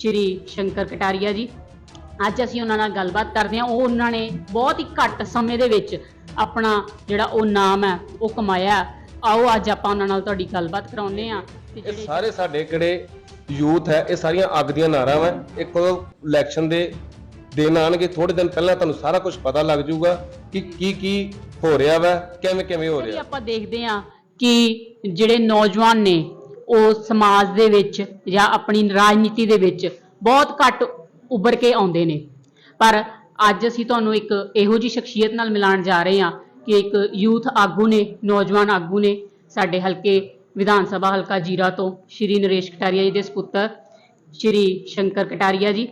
ਸ਼੍ਰੀ ਸ਼ੰਕਰ ਕਟਾਰੀਆ ਜੀ। ਅੱਜ ਅਸੀਂ ਉਹਨਾਂ ਨਾਲ ਗੱਲਬਾਤ ਕਰਦੇ ਹਾਂ। ਉਹ ਉਹਨਾਂ ਨੇ ਬਹੁਤ ਹੀ ਘੱਟ ਸਮੇਂ ਦੇ ਵਿੱਚ ਆਪਣਾ ਜਿਹੜਾ ਉਹ ਨਾਮ ਹੈ ਉਹ ਕਮਾਇਆ ਆਓ ਅੱਜ ਆਪਾਂ ਉਹਨਾਂ ਨਾਲ ਤੁਹਾਡੀ ਗੱਲਬਾਤ ਕਰਾਉਂਦੇ ਹਾਂ। ਤੇ ਇਹ ਜਿਹੜੇ ਸਾਰੇ ਸਾਡੇ ਕਿਹੜੇ ਯੂਥ ਹੈ ਇਹ ਸਾਰੀਆਂ ਅੱਗ ਦੀਆਂ ਨਾਰਾਂ ਵਾ। ਇੱਕ ਇਲੈਕਸ਼ਨ ਦੇ ਦਿਨ ਆਣਗੇ ਥੋੜੇ ਦਿਨ ਪਹਿਲਾਂ ਤੁਹਾਨੂੰ ਸਾਰਾ ਕੁਝ ਪਤਾ ਲੱਗ ਜਾਊਗਾ ਕਿ ਕੀ ਕੀ ਹੋ ਰਿਹਾ ਵਾ ਕਿਵੇਂ ਕਿਵੇਂ ਹੋ ਵੀ ਰਿਹਾ। ਆਪਾਂ ਦੇਖਦੇ ਹਾਂ ਕਿ ਜਿਹੜੇ ਨੌਜਵਾਨ ਨੇ ਉਹ ਸਮਾਜ ਦੇ ਵਿੱਚ ਜਾਂ ਆਪਣੀ ਰਾਜਨੀਤੀ ਦੇ ਵਿੱਚ ਬਹੁਤ ਘੱਟ ਉੱਭਰ ਕੇ ਆਉਂਦੇ ਨੇ। ਪਰ ਅੱਜ ਅਸੀਂ ਤੁਹਾਨੂੰ ਇੱਕ ਇਹੋ ਜੀ ਸ਼ਖਸੀਅਤ ਨਾਲ ਮਿਲਾਉਣ ਜਾ ਰਹੇ ਹਾਂ ਕਿ ਇੱਕ ਯੂਥ ਆਗੂ ਨੇ, ਨੌਜਵਾਨ ਆਗੂ ਨੇ ਸਾਡੇ ਹਲਕੇ ਵਿਧਾਨ ਸਭਾ ਹਲਕਾ ਜੀਰਾ ਤੋਂ ਸ਼੍ਰੀ ਨਰੇਸ਼ ਕਟਾਰੀਆ ਜੀ ਦੇ ਸੁਪੁੱਤਰ, ਸ਼੍ਰੀ ਸ਼ੰਕਰ ਕਟਾਰੀਆ ਜੀ।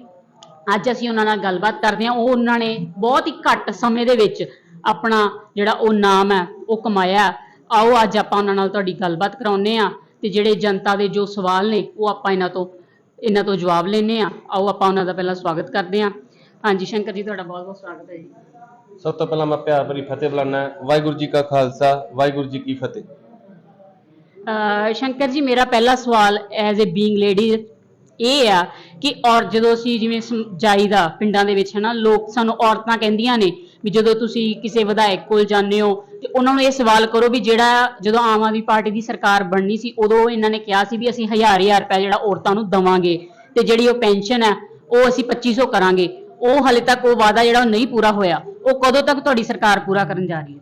ਅੱਜ ਅਸੀਂ ਉਹਨਾਂ ਨਾਲ ਗੱਲਬਾਤ ਕਰਦੇ ਹਾਂ। ਉਹ ਉਹਨਾਂ ਨੇ ਬਹੁਤ ਹੀ ਘੱਟ ਸਮੇਂ ਦੇ ਵਿੱਚ ਆਪਣਾ ਜਿਹੜਾ ਉਹ ਨਾਮ ਹੈ, ਉਹ ਕਮਾਇਆ ਆਓ ਅੱਜ ਆਪਾਂ ਉਹਨਾਂ ਨਾਲ ਤੁਹਾਡੀ ਗੱਲਬਾਤ ਕਰਾਉਂਦੇ ਹਾਂ। ਤੇ ਜਿਹੜੇ ਜਨਤਾ ਦੇ ਜੋ ਸਵਾਲ ਨੇ ਉਹ ਆਪਾਂ ਇਹਨਾਂ ਤੋਂ ਇਹਨਾਂ ਤੋਂ ਜਵਾਬ ਲੈਣੇ ਆ ਆਓ ਆਪਾਂ ਉਹਨਾਂ ਦਾ ਪਹਿਲਾਂ ਸਵਾਗਤ ਕਰਦੇ ਹਾਂ। ਹਾਂਜੀ ਸ਼ੰਕਰ ਜੀ ਤੁਹਾਡਾ ਬਹੁਤ ਬਹੁਤ ਸਵਾਗਤ ਹੈ ਜੀ। ਸਭ ਤੋਂ ਪਹਿਲਾਂ ਮੈਂ ਪਿਆਰ ਭਰੀ ਫਤਿਹ ਬੁਲਾਣਾ ਵਾਹਿਗੁਰੂ ਜੀ ਕਾ ਖਾਲਸਾ ਵਾਹਿਗੁਰੂ ਜੀ ਕੀ ਫਤਿਹ। ਸ਼ੰਕਰ ਜੀ ਮੇਰਾ ਪਹਿਲਾ ਸਵਾਲ ਐਜ਼ ਅ ਬੀਇੰਗ ਲੇਡੀ ਇਹ ਆ ਕਿ ਔਰ ਜਦੋਂ ਅਸੀਂ ਜਿਵੇਂ ਜਾਈਦਾ ਪਿੰਡਾਂ ਦੇ ਵਿੱਚ ਹਨਾ ਲੋਕ ਸਾਨੂੰ ਔਰਤਾਂ ਕਹਿੰਦੀਆਂ ਨੇ ਵੀ ਜਦੋਂ ਤੁਸੀਂ ਕਿਸੇ ਵਿਧਾਇਕ ਕੋਲ ਜਾਂਦੇ ਹੋ ਤੇ ਉਹਨਾਂ ਨੂੰ ਇਹ ਸਵਾਲ ਕਰੋ ਵੀ ਜਿਹੜਾ ਜਦੋਂ ਆਮ ਆਦਮੀ ਪਾਰਟੀ ਦੀ ਸਰਕਾਰ ਬਣਨੀ ਸੀ ਉਦੋਂ ਇਹਨਾਂ ਨੇ ਕਿਹਾ ਸੀ ਵੀ ਅਸੀਂ ਹਜ਼ਾਰ ਹਜ਼ਾਰ ਰੁਪਏ ਜਿਹੜਾ ਔਰਤਾਂ ਨੂੰ ਦਵਾਂਗੇ ਤੇ ਜਿਹੜੀ ਉਹ ਪੈਨਸ਼ਨ ਹੈ ਉਹ ਅਸੀਂ 2500 ਕਰਾਂਗੇ। ਉਹ ਹਲੇ ਤੱਕ ਉਹ ਵਾਅਦਾ ਜਿਹੜਾ ਨਹੀਂ ਪੂਰਾ ਹੋਇਆ। ਉਹ ਕਦੋਂ ਤੱਕ ਤੁਹਾਡੀ ਸਰਕਾਰ ਪੂਰਾ ਕਰਨ ਜਾ ਰਹੀ ਹੈ?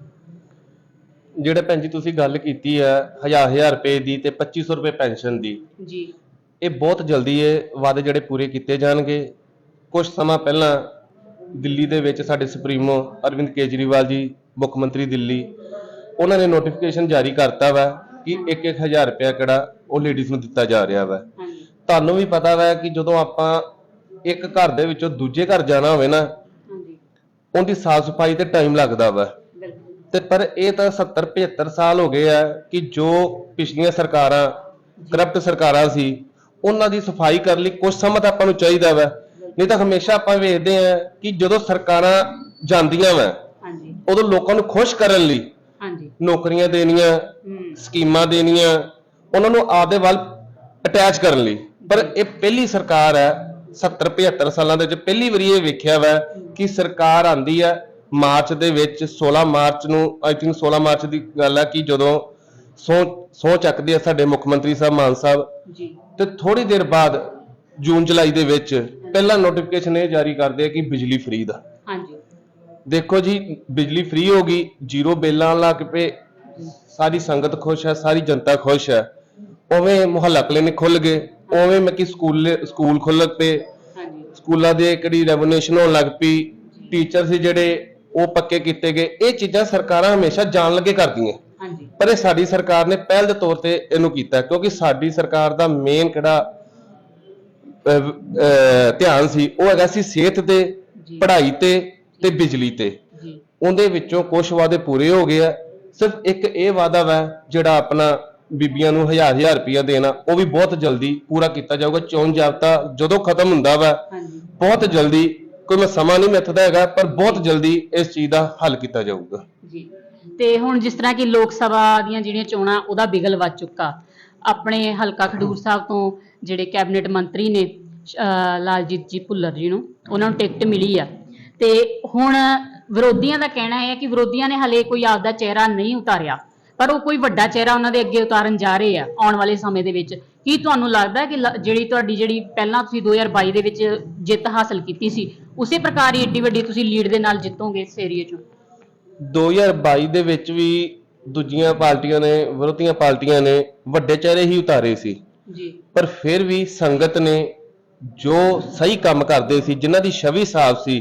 ਜਿਹੜੇ ਭੈਣ ਜੀ ਤੁਸੀਂ ਗੱਲ ਕੀਤੀ ਹੈ ਹਜ਼ਾਰ ਹਜ਼ਾਰ ਰੁਪਏ ਦੀ ਤੇ 2500 ਰੁਪਏ ਪੈਨਸ਼ਨ ਦੀ। ਜੀ। ਇਹ ਬਹੁਤ ਜਲਦੀ ਇਹ ਵਾਅਦੇ ਜਿਹੜੇ ਪੂਰੇ ਕੀਤੇ ਜਾਣਗੇ। ਕੁਝ ਸਮਾਂ ਪਹਿਲਾਂ ਦਿੱਲੀ ਦੇ ਵਿੱਚ ਸਾਡੇ ਸੁਪਰੀਮੋ ਅਰਵਿੰਦ ਕੇਜਰੀਵਾਲ ਜੀ ਮੁੱਖ ਮੰਤਰੀ ਦਿੱਲੀ ਉਹਨਾਂ ਨੇ ਨੋਟੀਫਿਕੇਸ਼ਨ ਜਾਰੀ ਕਰਤਾ ਵਾ ਕਿ 1-1000 ਰੁਪਇਆ ਕਿਹੜਾ ਉਹ ਲੇਡੀਜ਼ ਨੂੰ ਦਿੱਤਾ ਜਾ ਰਿਹਾ ਵਾ। ਤੁਹਾਨੂੰ ਵੀ ਪਤਾ ਵਾ ਕਿ ਜਦੋਂ ਆਪਾਂ ਇੱਕ ਘਰ ਦੇ ਵਿੱਚੋਂ ਦੂਜੇ ਘਰ ਜਾਣਾ ਹੋਵੇ ਨਾ ਹਾਂਜੀ। ਉਹਦੀ ਸਾਫ਼ ਸਫ਼ਾਈ ਤੇ ਟਾਈਮ ਲੱਗਦਾ ਵਾ। ਤੇ ਪਰ ਇਹ ਤਾਂ 70 75 ਸਾਲ ਹੋ ਗਏ ਆ ਕਿ ਜੋ ਪਿਛਲੀਆਂ ਸਰਕਾਰਾਂ ਕਰਪਟ ਸਰਕਾਰਾਂ ਸੀ ਉਹਨਾਂ ਦੀ ਸਫ਼ਾਈ ਕਰਨ ਲਈ ਕੁਝ ਸਮਾਂ ਤਾਂ ਆਪਾਂ ਨੂੰ ਚਾਹੀਦਾ ਵਾ। ਨਹੀਂ ਤਾਂ ਹਮੇਸ਼ਾ ਆਪਾਂ ਵੇਖਦੇ ਆ ਕਿ ਜਦੋਂ ਸਰਕਾਰਾਂ ਜਾਂਦੀਆਂ ਵਾ ਹਾਂਜੀ। ਉਦੋਂ ਲੋਕਾਂ ਨੂੰ ਖੁਸ਼ ਕਰਨ ਲਈ ਹਾਂਜੀ। ਨੌਕਰੀਆਂ ਦੇਣੀਆਂ ਹੂੰ। ਸਕੀਮਾਂ ਦੇਣੀਆਂ ਉਹਨਾਂ ਨੂੰ ਆਪਦੇ ਵੱਲ ਅਟੈਚ ਕਰਨ ਲਈ। ਪਰ ਇਹ ਪਹਿਲੀ ਸਰਕਾਰ ਹੈ 70 75 ਸਾਲਾਂ ਦੇ ਵਿੱਚ ਪਹਿਲੀ ਵਾਰੀ ਇਹ ਵੇਖਿਆ ਵਾ ਕਿ ਸਰਕਾਰ ਆਂਦੀ ਹੈ ਮਾਰਚ ਦੇ ਵਿੱਚ 16 ਮਾਰਚ ਨੂੰ ਆਈ ਥਿੰਕ 16 ਮਾਰਚ ਦੀ ਗੱਲ ਹੈ ਕਿ ਜਦੋਂ ਸੌ ਸਹੁੰ ਚੱਕਦੇ ਆ ਸਾਡੇ ਮੁੱਖ ਮੰਤਰੀ ਸਾਹਿਬ ਮਾਨ ਸਾਹਿਬ। ਜੀ। ਤੇ ਥੋੜੀ ਦੇਰ ਬਾਅਦ ਜੂਨ ਜੁਲਾਈ ਦੇ ਵਿੱਚ ਪਹਿਲਾ ਨੋਟੀਫਿਕੇਸ਼ਨ ਇਹ ਜਾਰੀ ਕਰਦੇ ਆ ਕਿ ਬਿਜਲੀ ਫ੍ਰੀ ਦਾ। ਹਾਂਜੀ। ਦੇਖੋ ਜੀ ਬਿਜਲੀ ਫ੍ਰੀ ਹੋ ਗਈ ਜ਼ੀਰੋ ਬਿੱਲ ਲੱਗ ਪਏ ਸਾਰੀ ਸੰਗਤ ਖੁਸ਼ ਹੈ ਸਾਰੀ ਜਨਤਾ ਖੁਸ਼ ਹੈ। ਉਵੇਂ ਮੁਹੱਲਾ ਕਲੀਨਿਕ ਖੁੱਲ ਗਏ ਉਵੇਂ ਮੈਂ ਕਿ ਸਕੂਲ ਸਕੂਲ ਖੁੱਲ ਪਏ ਹਾਂਜੀ। ਸਕੂਲਾਂ ਦੇ ਕਿਹੜੀ ਰੈਵੋਲੂਸ਼ਨ ਹੋਣ ਲੱਗ ਪਈ ਟੀਚਰ ਸੀ ਜਿਹੜੇ ਉਹ ਪੱਕੇ ਕੀਤੇ ਗਏ ਇਹ ਚੀਜ਼ਾਂ ਸਰਕਾਰਾਂ ਹਮੇਸ਼ਾ ਜਾਣ ਲੱਗੇ ਕਰਦੀਆਂ। ਹਾਂਜੀ। ਪਰ ਇਹ ਸਾਡੀ ਸਰਕਾਰ ਨੇ ਪਹਿਲ ਦੇ ਤੌਰ ਤੇ ਇਹਨੂੰ ਕੀਤਾ ਕਿਉਂਕਿ ਸਾਡੀ ਸਰਕਾਰ ਦਾ ਮੇਨ ਕਿਹੜਾ ਧਿਆਨ ਸੀ ਉਹ ਹੈਗਾ ਸੀ ਸਿਹਤ ਤੇ। ਪੜ੍ਹਾਈ ਤੇ ਤੇ ਬਿਜਲੀ ਤੇ। ਜੀ। ਉਹਦੇ ਵਿੱਚੋਂ ਕੁਝ ਵਾਅਦੇ ਪੂਰੇ ਹੋ ਗਏ ਆ। ਸਿਰਫ ਇੱਕ ਇਹ ਵਾਅਦਾ ਵਾ ਜਿਹੜਾ ਆਪਣਾ ਬੀਬੀਆਂ ਨੂੰ ਹਜ਼ਾਰ ਹਜ਼ਾਰ ਰੁਪਇਆ ਦੇਣਾ ਉਹ ਵੀ ਬਹੁਤ ਜਲਦੀ ਪੂਰਾ ਕੀਤਾ ਜਾਊਗਾ। ਚੋਣ ਜਾਬਤਾ ਜਦੋਂ ਖਤਮ ਹੁੰਦਾ ਵਾ ਹਾਂਜੀ। ਬਹੁਤ ਜਲਦੀ ਕੋਈ ਮੈਂ ਸਮਾਂ ਨਹੀਂ ਮਿੱਥਦਾ ਹੈਗਾ ਪਰ ਬਹੁਤ ਜਲਦੀ ਇਸ ਚੀਜ਼ ਦਾ ਹੱਲ ਕੀਤਾ ਜਾਊਗਾ। ਜੀ। ਤੇ ਹੁਣ ਜਿਸ ਤਰ੍ਹਾਂ ਕਿ ਲੋਕ ਸਭਾ ਦੀਆਂ ਜਿਹੜੀਆਂ ਚੋਣਾਂ ਉਹਦਾ ਬਿਗਲ ਵੱਜ ਚੁੱਕਾ। ਆਪਣੇ ਹਲਕਾ ਖਡੂਰ ਸਾਹਿਬ ਤੋਂ ਜਿਹੜੇ ਕੈਬਨਿਟ ਮੰਤਰੀ ਨੇ, ਅਹ, ਲਾਲਜੀਤ ਜੀ ਭੁੱਲਰ ਜੀ ਨੂੰ, ਉਹਨਾਂ ਨੂੰ ਟਿਕਟ ਮਿਲੀ ਆ। ਤੇ ਹੁਣ ਵਿਰੋਧੀਆਂ ਦਾ ਕਹਿਣਾ ਹੈ ਕਿ ਵਿਰੋਧੀਆਂ ਨੇ ਹਲੇ ਕੋਈ ਆਪਦਾ ਚਿਹਰਾ ਨਹੀਂ ਉਤਾਰਿਆ, ਪਰ ਉਹ ਕੋਈ ਵੱਡਾ ਚਿਹਰਾ ਉਹਨਾਂ ਦੇ ਅੱਗੇ ਉਤਾਰਨ ਜਾ ਰਹੇ ਆ ਆਉਣ ਵਾਲੇ ਸਮੇਂ ਦੇ ਵਿੱਚ। ਕੀ ਤੁਹਾਨੂੰ ਲੱਗਦਾ ਕਿ ਜਿਹੜੀ ਤੁਹਾਡੀ ਜਿਹੜੀ ਪਹਿਲਾਂ ਤੁਸੀਂ 2022 ਦੇ ਵਿੱਚ ਜਿੱਤ ਹਾਸਲ ਕੀਤੀ ਸੀ, ਉਸੇ ਪ੍ਰਕਾਰ ਹੀ ਏਡੀ ਵੱਡੀ ਤੁਸੀਂ ਲੀਡ ਦੇ ਨਾਲ ਜਿੱਤੋਗੇ ਇਸ ਏਰੀਏ 'ਚੋਂ? 2022 ਦੇ ਵਿੱਚ ਵੀ ਦੂਜੀਆਂ ਪਾਰਟੀਆਂ ਨੇ, ਵਿਰੋਧੀਆਂ ਪਾਰਟੀਆਂ ਨੇ ਵੱਡੇ ਚਿਹਰੇ ਹੀ ਉਤਾਰੇ ਸੀ। ਜੀ। ਪਰ ਫਿਰ ਵੀ ਸੰਗਤ ਨੇ ਜੋ ਸਹੀ ਕੰਮ ਕਰਦੇ ਸੀ ਜਿਨ੍ਹਾਂ ਦੀ ਛਵੀ ਸਾਫ਼ ਸੀ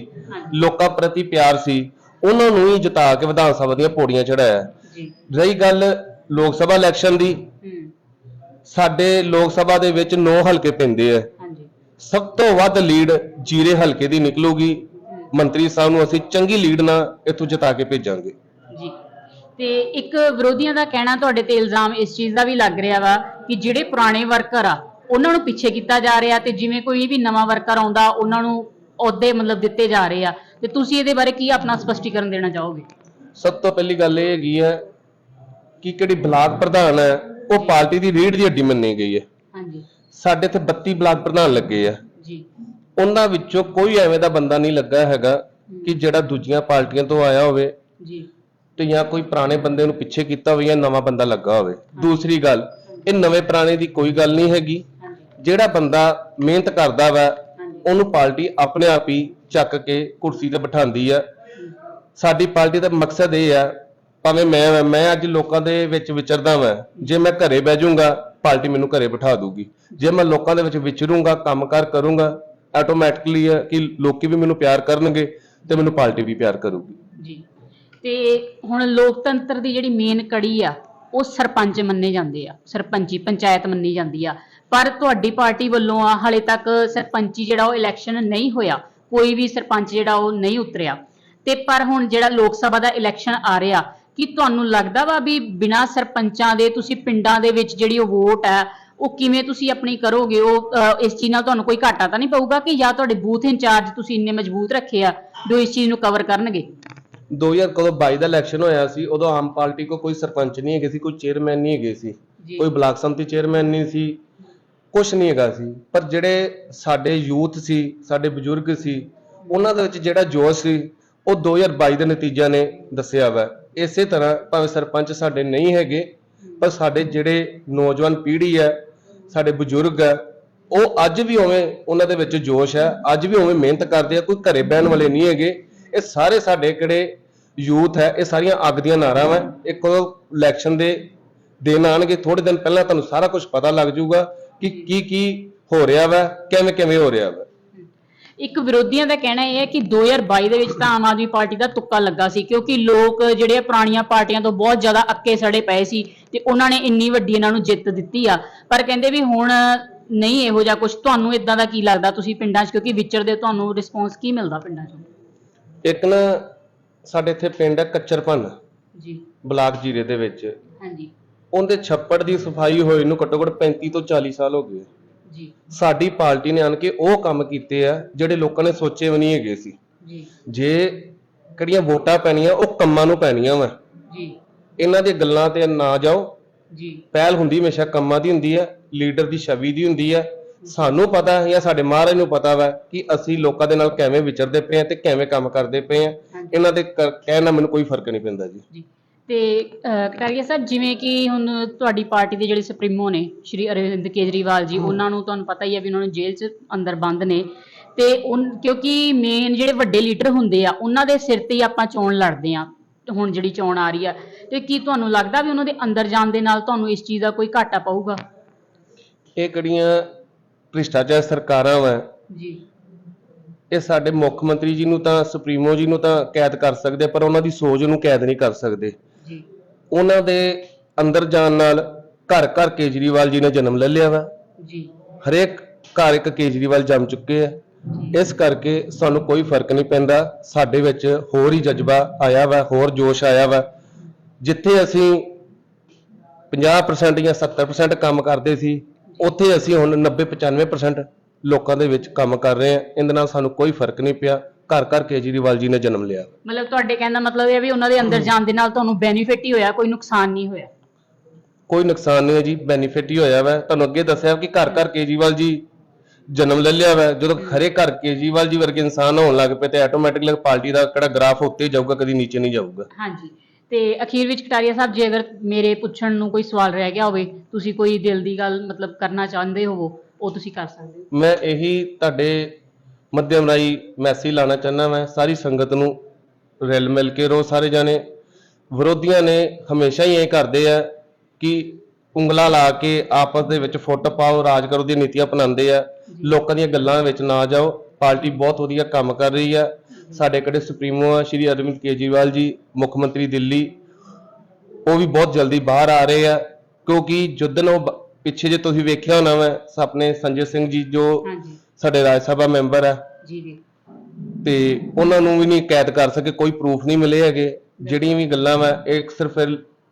ਲੋਕਾਂ ਪ੍ਰਤੀ ਪਿਆਰ ਸੀ ਉਹਨਾਂ ਨੂੰ ਹੀ ਜਿਤਾ ਕੇ ਵਿਧਾਨ ਸਭਾ ਦੀਆਂ ਪੌੜੀਆਂ ਚੜਾਇਆ ਜੀ। ਰਹੀ ਗੱਲ ਲੋਕ ਸਭਾ ਇਲੈਕਸ਼ਨ ਦੀ ਸਾਡੇ ਲੋਕ ਸਭਾ ਦੇ ਵਿੱਚ 9 ਹਲਕੇ ਪੈਂਦੇ ਆ। ਹਾਂਜੀ। ਸਭ ਤੋਂ ਵੱਧ ਲੀਡ ਜੀਰੇ ਹਲਕੇ ਦੀ ਨਿਕਲੂਗੀ। ਮੰਤਰੀ ਸਾਹਿਬ ਨੂੰ ਅਸੀਂ ਚੰਗੀ ਲੀਡ ਨਾਲ ਇੱਥੋਂ ਜਿਤਾ ਕੇ ਭੇਜਾਂਗੇ। ਤੇ ਇੱਕ ਵਿਰੋਧੀਆਂ ਦਾ ਕਹਿਣਾ ਤੁਹਾਡੇ ਤੇ ਇਲਜ਼ਾਮ ਇਸ ਚੀਜ਼ ਦਾ ਵੀ ਲੱਗ ਰਿਹਾ ਵਾ ਕਿ ਜਿਹੜੇ ਪੁਰਾਣੇ ਵਰਕਰ ਆ ਉਹਨਾਂ ਨੂੰ ਪਿੱਛੇ ਕੀਤਾ ਜਾ ਰਿਹਾ ਤੇ ਜਿਵੇਂ ਕੋਈ ਵੀ ਨਵਾਂ ਵਰਕਰ ਆਉਂਦਾ ਉਹਨਾਂ ਨੂੰ ਅਹੁਦੇ ਮਤਲਬ ਦਿੱਤੇ ਜਾ ਰਹੇ ਆ। ਤੇ ਤੁਸੀਂ ਇਹਦੇ ਬਾਰੇ ਕੀ ਆਪਣਾ ਸਪਸ਼ਟੀਕਰਨ ਦੇਣਾ ਚਾਹੋਗੇ? ਸਭ ਤੋਂ ਪਹਿਲੀ ਗੱਲ ਇਹ ਹੈਗੀ ਹੈ ਕਿ ਕਿਹੜੀ ਬਲਾਕ ਪ੍ਰਧਾਨ ਹੈ ਉਹ ਪਾਰਟੀ ਦੀ ਰੀੜ ਦੀ ਹੱਡੀ ਮੰਨੀ ਗਈ ਹੈ। ਹਾਂਜੀ। ਸਾਡੇ ਇੱਥੇ 32 ਬਲਾਕ ਪ੍ਰਧਾਨ ਲੱਗੇ ਆ। ਜੀ। ਉਹਨਾਂ ਵਿੱਚੋਂ ਕੋਈ ਐਵੇਂ ਦਾ ਬੰਦਾ ਨਹੀਂ ਲੱਗਾ ਹੈਗਾ ਕਿ ਜਿਹੜਾ ਦੂਜੀਆਂ ਪਾਰਟੀਆਂ ਤੋਂ ਆਇਆ ਹੋਵੇ। ਜੀ। ਤੇ ਜਾਂ ਕੋਈ ਪੁਰਾਣੇ ਬੰਦੇ ਨੂੰ ਪਿੱਛੇ ਕੀਤਾ ਹੋਵੇ ਜਾਂ ਨਵਾਂ ਬੰਦਾ ਲੱਗਾ ਹੋਵੇ। ਦੂਸਰੀ ਗੱਲ ਇਹ ਨਵੇਂ ਪੁਰਾਣੇ ਦੀ ਕੋਈ ਗੱਲ ਨਹੀਂ ਹੈਗੀ। ਜਿਹੜਾ ਬੰਦਾ ਮਿਹਨਤ ਕਰਦਾ ਵਾ ਉਹਨੂੰ ਪਾਰਟੀ ਆਪਣੇ ਆਪ ਹੀ ਚੱਕ ਕੇ ਕੁਰਸੀ ਤੇ ਬਿਠਾਉਂਦੀ ਆ। ਸਾਡੀ ਪਾਰਟੀ ਦਾ ਮਕਸਦ ਇਹ ਆ ਭਾਵੇਂ ਮੈਂ ਮੈਂ ਅੱਜ ਲੋਕਾਂ ਦੇ ਵਿੱਚ ਵਿਚਰਦਾ ਵਾਂ ਜੇ ਮੈਂ ਘਰੇ ਬਹਿ ਜਾਊਂਗਾ ਪਾਰਟੀ ਮੈਨੂੰ ਘਰੇ ਬਿਠਾ ਦੂਗੀ ਜੇ ਮੈਂ ਲੋਕਾਂ ਦੇ ਵਿੱਚ ਵਿਚਰੂੰਗਾ ਕੰਮਕਾਰ ਕਰੂੰਗਾ ਆਟੋਮੈਟਿਕਲੀ ਕਿ ਲੋਕੀ ਵੀ ਮੈਨੂੰ ਪਿਆਰ ਕਰਨਗੇ ਤੇ ਮੈਨੂੰ ਪਾਰਟੀ ਵੀ ਪਿਆਰ ਕਰੂਗੀ। ਜੀ। ਤੇ ਹੁਣ ਲੋਕਤੰਤਰ ਦੀ ਜਿਹੜੀ ਮੇਨ ਕੜੀ ਆ, ਉਹ ਸਰਪੰਚ ਮੰਨੇ ਜਾਂਦੇ ਆ, ਸਰਪੰਚੀ ਪੰਚਾਇਤ ਮੰਨੀ ਜਾਂਦੀ ਆ। ਪਰ ਤੁਹਾਡੀ ਪਾਰਟੀ ਵੱਲੋਂ ਆ, ਹਾਲੇ ਤੱਕ ਸਰਪੰਚੀ ਜਿਹੜਾ ਉਹ ਇਲੈਕਸ਼ਨ ਨਹੀਂ ਹੋਇਆ, ਕੋਈ ਵੀ ਸਰਪੰਚ ਜਿਹੜਾ ਉਹ ਨਹੀਂ ਉਤਰਿਆ। ਤੇ ਪਰ ਹੁਣ ਜਿਹੜਾ ਲੋਕ ਸਭਾ ਦਾ ਇਲੈਕਸ਼ਨ ਆ ਰਿਹਾ, ਕੀ ਤੁਹਾਨੂੰ ਲੱਗਦਾ ਵਾ ਵੀ ਬਿਨਾਂ ਸਰਪੰਚਾਂ ਦੇ ਤੁਸੀਂ ਪਿੰਡਾਂ ਦੇ ਵਿੱਚ ਜਿਹੜੀ ਉਹ ਵੋਟ ਹੈ ਉਹ ਕਿਵੇਂ ਤੁਸੀਂ ਆਪਣੀ ਕਰੋਗੇ? ਉਹ ਇਸ ਚੀਜ਼ ਨਾਲ ਤੁਹਾਨੂੰ ਕੋਈ ਘਾਟਾ ਤਾਂ ਨਹੀਂ ਪਊਗਾ ਕਿ ਜਾਂ ਤੁਹਾਡੇ ਬੂਥ ਇੰਚਾਰਜ ਤੁਸੀਂ ਇੰਨੇ ਮਜ਼ਬੂਤ ਰੱਖੇ ਆ ਜੋ ਇਸ ਚੀਜ਼ ਨੂੰ ਕਵਰ ਕਰਨਗੇ? 2000 ਕਦੋਂ 22 ਦਾ ਇਲੈਕਸ਼ਨ ਹੋਇਆ ਸੀ ਉਦੋਂ ਆਮ ਪਾਰਟੀ ਕੋ ਕੋਈ ਸਰਪੰਚ ਨਹੀਂ ਹੈਗੇ ਸੀ ਕੋਈ ਚੇਅਰਮੈਨ ਨਹੀਂ ਹੈਗੇ ਸੀ ਜੀ। ਕੋਈ ਬਲਾਕ ਸੰਮਤੀ ਚੇਅਰਮੈਨ ਨਹੀਂ ਸੀ ਕੁਝ ਨਹੀਂ ਹੈਗਾ ਸੀ। ਪਰ ਜਿਹੜੇ ਸਾਡੇ ਯੂਥ ਸੀ ਸਾਡੇ ਬਜ਼ੁਰਗ ਸੀ ਉਹਨਾਂ ਦੇ ਵਿੱਚ ਜਿਹੜਾ ਜੋਸ਼ ਸੀ ਉਹ 2022 ਦੇ ਨਤੀਜਿਆਂ ਨੇ ਦੱਸਿਆ ਵਾ। ਇਸੇ ਤਰ੍ਹਾਂ ਭਾਵੇਂ ਸਰਪੰਚ ਸਾਡੇ ਨਹੀਂ ਹੈਗੇ ਪਰ ਸਾਡੇ ਜਿਹੜੇ ਨੌਜਵਾਨ ਪੀੜ੍ਹੀ ਹੈ ਸਾਡੇ ਬਜ਼ੁਰਗ ਹੈ ਉਹ ਅੱਜ ਵੀ ਉਵੇਂ ਉਹਨਾਂ ਦੇ ਵਿੱਚ ਜੋਸ਼ ਹੈ ਅੱਜ ਵੀ ਉਵੇਂ ਮਿਹਨਤ ਕਰਦੇ ਆ ਕੋਈ ਘਰੇ ਬਹਿਣ ਵਾਲੇ ਨਹੀਂ ਹੈਗੇ। ਇਹ ਸਾਰੇ ਸਾਡੇ ਕਿਹੜੇ ਯੂਥ ਹੈ ਇਹ ਸਾਰੀਆਂ ਅੱਗ ਦੀਆਂ ਨਾਰਾਂ ਵਾ। ਇੱਕ ਇਲੈਕਸ਼ਨ ਦੇ ਦਿਨ ਆਣਗੇ ਥੋੜੇ ਦਿਨ ਪਹਿਲਾਂ ਤੁਹਾਨੂੰ ਸਾਰਾ ਕੁਝ ਪਤਾ ਲੱਗ ਜਾਊਗਾ ਕਿ ਕੀ ਕੀ ਹੋ ਰਿਹਾ ਵਾ ਕਿਵੇਂ ਕਿਵੇਂ ਹੋ ਰਿਹਾ ਵਾ। ਇੱਕ ਵਿਰੋਧੀਆਂ ਦਾ ਕਹਿਣਾ ਇਹ ਹੈ ਕਿ 2022 ਦੇ ਵਿੱਚ ਤਾਂ ਆਮ ਆਦਮੀ ਪਾਰਟੀ ਦਾ ਤੁੱਕਾ ਲੱਗਾ ਸੀ ਕਿਉਂਕਿ ਲੋਕ ਜਿਹੜੇ ਆ ਪੁਰਾਣੀਆਂ ਪਾਰਟੀਆਂ ਤੋਂ ਬਹੁਤ ਜ਼ਿਆਦਾ ਅੱਕੇ ਸੜੇ ਪਏ ਸੀ ਤੇ ਉਹਨਾਂ ਨੇ ਇੰਨੀ ਵੱਡੀ ਇਹਨਾਂ ਨੂੰ ਜਿੱਤ ਦਿੱਤੀ ਆ। ਪਰ ਕਹਿੰਦੇ ਵੀ ਹੁਣ ਨਹੀਂ ਇਹੋ ਜਿਹਾ ਕੁਝ ਤੁਹਾਨੂੰ ਇਦਾਂ ਦਾ ਕੀ ਲੱਗਦਾ ਤੁਸੀਂ ਪਿੰਡਾਂ 'ਚ? ਕਿਉਂਕਿ ਵਿਚਰਦੇ ਤੁਹਾਨੂੰ ਰਿਸਪੌਂਸ ਕੀ ਮਿਲਦਾ ਪਿੰਡਾਂ 'ਚੋਂ? ਇੱਕ ਨਾ ਸਾਡੇ ਇੱਥੇ ਪਿੰਡ ਹੈ ਕੱਚਰਪਨ ਜੀ। ਬਲਾਕ ਜੀਰੇ ਦੇ ਵਿੱਚ। ਹਾਂਜੀ। ਉਹਦੇ ਛੱਪੜ ਦੀ ਸਫ਼ਾਈ ਹੋਈ ਨੂੰ ਘੱਟੋ ਘੱਟ 35 ਤੋਂ 40 ਸਾਲ ਹੋ ਗਏ। ਜੀ। ਸਾਡੀ ਪਾਰਟੀ ਨੇ ਆਣ ਕੇ ਉਹ ਕੰਮ ਕੀਤੇ ਆ ਜਿਹੜੇ ਲੋਕਾਂ ਨੇ ਸੋਚੇ ਵੀ ਨਹੀਂ ਹੈਗੇ ਸੀ। ਜੀ। ਜੇ ਕਿਹੜੀਆਂ ਵੋਟਾਂ ਪੈਣੀਆਂ ਉਹ ਕੰਮਾਂ ਨੂੰ ਪੈਣੀਆਂ ਵਾ। ਜੀ। ਇਹਨਾਂ ਦੀਆਂ ਗੱਲਾਂ ਤੇ ਨਾ ਜਾਓ। ਜੀ। ਪਹਿਲ ਹੁੰਦੀ ਹਮੇਸ਼ਾ ਕੰਮਾਂ ਦੀ ਹੁੰਦੀ ਹੈ ਲੀਡਰ ਦੀ ਛਵੀ ਦੀ ਹੁੰਦੀ ਹੈ ਸਾਨੂੰ ਪਤਾ ਹੈ ਜਾਂ ਸਾਡੇ ਮਹਾਰਾਜ ਨੂੰ ਪਤਾ ਵਾ ਕਿ ਅਸੀਂ ਲੋਕਾਂ ਦੇ ਨਾਲ ਕਿਵੇਂ ਵਿਚਰਦੇ ਪਏ ਆ ਤੇ ਕਿਵੇਂ ਕੰਮ ਕਰਦੇ ਪਏ ਆ। ਇਹਨਾਂ ਦੇ ਕਰ- ਕਹਿਣ ਨਾਲ ਮੈਨੂੰ ਕੋਈ ਫ਼ਰਕ ਨਹੀਂ ਪੈਂਦਾ ਜੀ। ਜੀ। ਤੇ ਅਹ, ਕਟਾਰੀਆ ਸਾਹਿਬ ਜਿਵੇਂ ਕਿ ਹੁਣ ਤੁਹਾਡੀ ਪਾਰਟੀ ਦੇ ਜਿਹੜੇ ਸੁਪਰੀਮੋ ਨੇ ਸ਼੍ਰੀ ਅਰਵਿੰਦ ਕੇਜਰੀਵਾਲ ਜੀ ਉਹਨਾਂ ਨੂੰ ਤੁਹਾਨੂੰ ਪਤਾ ਹੀ ਹੈ ਵੀ ਉਹਨਾਂ ਨੂੰ ਜੇਲ੍ਹ 'ਚ ਅੰਦਰ ਬੰਦ ਨੇ। ਤੇ ਉਨ ਕਿਉਂਕਿ ਮੇਨ ਜਿਹੜੇ ਵੱਡੇ ਲੀਡਰ ਹੁੰਦੇ ਆ ਉਹਨਾਂ ਦੇ ਸਿਰ ਤੇ ਹੀ ਆਪਾਂ ਚੋਣ ਲੜਦੇ ਆ ਹੁਣ ਜਿਹੜੀ ਚੋਣ ਆ ਰਹੀ ਆ। ਤੇ ਕੀ ਤੁਹਾਨੂੰ ਲੱਗਦਾ ਵੀ ਉਹਨਾਂ ਦੇ ਅੰਦਰ ਜਾਣ ਦੇ ਨਾਲ ਤੁਹਾਨੂੰ ਇਸ ਚੀਜ਼ ਦਾ ਕੋਈ ਘਾਟਾ ਪਊਗਾ? ਇਹ ਕਿਹੜੀਆਂ ਭ੍ਰਿਸ਼ਟਾਚਾਰ ਸਰਕਾਰਾਂ ਵਾ। ਜੀ। ਇਹ ਸਾਡੇ ਮੁੱਖ ਮੰਤਰੀ ਜੀ ਨੂੰ ਤਾਂ ਸੁਪਰੀਮੋ ਜੀ ਨੂੰ ਤਾਂ ਕੈਦ ਕਰ ਸਕਦੇ ਪਰ ਉਹਨਾਂ ਦੀ ਸੋਚ ਨੂੰ ਕੈਦ ਨਹੀਂ ਕਰ ਸਕਦੇ। ਜੀ। ਉਹਨਾਂ ਦੇ ਅੰਦਰ ਜਾਣ ਨਾਲ ਘਰ ਘਰ ਕੇਜਰੀਵਾਲ ਜੀ ਨੇ ਜਨਮ ਲੈ ਲਿਆ ਵਾ। ਜੀ। ਹਰੇਕ ਘਰ ਇੱਕ ਕੇਜਰੀਵਾਲ ਜੰਮ ਚੁੱਕੇ ਆ। ਇਸ ਕਰਕੇ ਸਾਨੂੰ ਕੋਈ ਫ਼ਰਕ ਨਹੀਂ ਪੈਂਦਾ। ਸਾਡੇ ਵਿੱਚ ਹੋਰ ਹੀ ਜਜ਼ਬਾ ਆਇਆ ਵਾ ਹੋਰ ਜੋਸ਼ ਆਇਆ ਵਾ। ਜਿੱਥੇ ਅਸੀਂ 50% ਜਾਂ 70% ਕੰਮ ਕਰਦੇ ਸੀ ਉੱਥੇ ਅਸੀਂ ਹੁਣ 90 95% ਲੋਕਾਂ ਦੇ ਵਿੱਚ ਕੰਮ ਕਰ ਰਹੇ ਹਾਂ। ਇਹਦੇ ਨਾਲ ਸਾਨੂੰ ਕੋਈ ਫ਼ਰਕ ਨਹੀਂ ਪਿਆ। ਘਰ ਘਰ ਕੇਜਰੀਵਾਲ ਜੀ ਨੇ ਜਨਮ ਲਿਆ। ਮਤਲਬ ਤੁਹਾਡੇ ਕਹਿਣ ਦਾ ਮਤਲਬ ਇਹ ਹੈ ਵੀ ਉਹਨਾਂ ਦੇ ਅੰਦਰ ਜਾਣ ਦੇ ਨਾਲ ਤੁਹਾਨੂੰ ਬੈਨੀਫਿਟ ਹੀ ਹੋਇਆ ਕੋਈ ਨੁਕਸਾਨ ਨਹੀਂ ਹੋਇਆ? ਕੋਈ ਨੁਕਸਾਨ ਨਹੀਂ ਹੈ ਜੀ ਬੈਨੀਫਿਟ ਹੀ ਹੋਇਆ ਵਾ। ਤੁਹਾਨੂੰ ਅੱਗੇ ਦੱਸਿਆ ਕਿ ਘਰ ਘਰ ਕੇਜਰੀਵਾਲ ਜੀ ਜਨਮ ਲੈ ਲਿਆ ਵਾ। ਜਦੋਂ ਖਰੇ ਘਰ ਕੇਜਰੀਵਾਲ ਜੀ ਵਰਗੇ ਇਨਸਾਨ ਹੋਣ ਲੱਗ ਪਏ ਤੇ ਆਟੋਮੈਟਿਕਲੀ ਪਾਰਟੀ ਦਾ ਕਿਹੜਾ ਗ੍ਰਾਫ ਉੱਤੇ ਜਾਊਗਾ ਕਦੀ ਨੀਚੇ ਨਹੀਂ ਜਾਊਗਾ। ਹਾਂਜੀ। ਤੇ ਅਖੀਰ ਵਿੱਚ ਕਟਾਰੀਆ ਸਾਹਿਬ ਜੇ ਅਗਰ ਮੇਰੇ ਪੁੱਛਣ ਨੂੰ ਕੋਈ ਸਵਾਲ ਰਹਿ ਗਿਆ ਹੋਵੇ ਤੁਸੀਂ ਕੋਈ ਦਿਲ ਦੀ ਗੱਲ ਮਤਲਬ ਕਰਨਾ ਚਾਹੁੰਦੇ ਹੋਵੋ ਉਹ ਤੁਸੀਂ ਕਰ ਸਕਦੇ ਹੋ। ਮੈਂ ਇਹੀ ਤੁਹਾਡੇ ਮੱਧਿਅਮ ਰਾਹੀਂ ਮੈਸੇਜ ਲਾਣਾ ਚਾਹੁੰਦਾ ਮੈਂ ਸਾਰੀ ਸੰਗਤ ਨੂੰ ਰਲ ਮਿਲ ਕੇ ਰੋ ਸਾਰੇ ਜਾਣੇ। ਵਿਰੋਧੀਆਂ ਨੇ ਹਮੇਸ਼ਾ ਹੀ ਇਹ ਕਰਦੇ ਆ ਕਿ ਉਂਗਲਾ ਲਾ ਕੇ ਆਪਸ ਦੇ ਵਿੱਚ ਫੁੱਟ ਪਾਓ ਰਾਜ ਕਰੋ ਦੀਆਂ ਨੀਤੀਆਂ ਅਪਣਾਉਂਦੇ ਆ। ਲੋਕਾਂ ਦੀਆਂ ਗੱਲਾਂ ਵਿੱਚ ਨਾ ਜਾਓ। ਪਾਰਟੀ ਬਹੁਤ ਵਧੀਆ ਕੰਮ ਕਰ ਰਹੀ ਆ। ਸਾਡੇ ਕਿਹੜੇ ਸੁਪਰੀਮੋ ਆ ਸ਼੍ਰੀ ਅਰਵਿੰਦ ਕੇਜਰੀਵਾਲ ਜੀ ਮੁੱਖ ਮੰਤਰੀ ਦਿੱਲੀ। ਉਹ ਵੀ ਬਹੁਤ ਜਲਦੀ ਬਾਹਰ ਆ ਰਹੇ ਆ ਕਿਉਂਕਿ ਜਦੋਂ ਉਹ ਬ- ਪਿੱਛੇ ਜੇ ਤੁਸੀਂ ਵੇਖਿਆ ਹੋਣਾ ਵਾ ਆਪਣੇ ਸੰਜੇ ਸਿੰਘ ਜੀ ਜੋ ਹਾਂਜੀ। ਸਾਡੇ ਰਾਜ ਸਭਾ ਮੈਂਬਰ ਆ। ਜੀ ਜੀ। ਤੇ ਉਹਨਾਂ ਨੂੰ ਵੀ ਨਹੀਂ ਕੈਦ ਕਰ ਸਕੇ ਕੋਈ ਪ੍ਰੂਫ ਨਹੀਂ ਮਿਲੇ ਹੈਗੇ। ਜਿਹੜੀਆਂ ਵੀ ਗੱਲਾਂ ਵਾ ਇਹ ਸਿਰਫ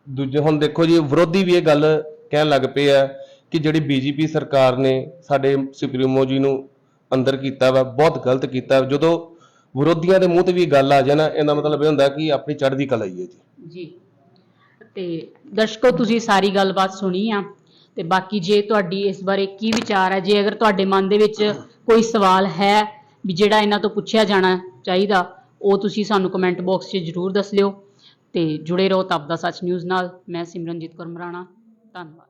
ਦੂਜੇ ਹੁਣ ਦੇਖੋ ਜੀ ਵਿਰੋਧੀ ਵੀ ਇਹ ਗੱਲ ਕਹਿਣ ਲੱਗ ਪਏ ਆ ਕਿ ਜਿਹੜੀ ਬੀਜੇਪੀ ਸਰਕਾਰ ਨੇ ਸਾਡੇ ਸੁਪਰੀਮੋ ਜੀ ਨੂੰ ਅੰਦਰ ਕੀਤਾ ਵਾ ਬਹੁਤ ਗਲਤ ਕੀਤਾ। ਜਦੋਂ ਵਿਰੋਧੀਆਂ ਦੇ ਮੂੰਹ ਤੇ ਵੀ ਗੱਲ ਆ ਜਾਏ ਨਾ, ਇਹਦਾ ਮਤਲਬ ਇਹ ਹੁੰਦਾ ਕਿ ਆਪਣੀ ਚੜ੍ਹਦੀ ਕਲਾ ਹੀ ਹੈ ਜੀ। ਜੀ। ਤੇ ਦਰਸ਼ਕੋ, ਤੁਸੀਂ ਸਾਰੀ ਗੱਲਬਾਤ ਸੁਣੀ ਆ, ਤੇ ਬਾਕੀ ਜੇ ਤੁਹਾਡੀ ਇਸ ਬਾਰੇ ਕੀ ਵਿਚਾਰ ਹੈ ਜੇ ਅਗਰ ਤੁਹਾਡੇ ਮਨ ਦੇ ਵਿੱਚ ਕੋਈ ਸਵਾਲ ਹੈ ਵੀ ਜਿਹੜਾ ਇਹਨਾਂ ਤੋਂ ਪੁੱਛਿਆ ਜਾਣਾ ਚਾਹੀਦਾ, ਉਹ ਤੁਸੀਂ ਸਾਨੂੰ ਕਮੈਂਟ ਬਾਕਸ 'ਚ ਜ਼ਰੂਰ ਦੱਸ ਲਿਓ। ਤੇ ਜੁੜੇ ਰਹੋ ਤਬ ਦਾ ਸੱਚ ਨਿਊਜ਼ ਨਾਲ। ਮੈਂ ਸਿਮਰਨਜੀਤ ਕੌਰ ਮਰਾਣਾ, ਧੰਨਵਾਦ।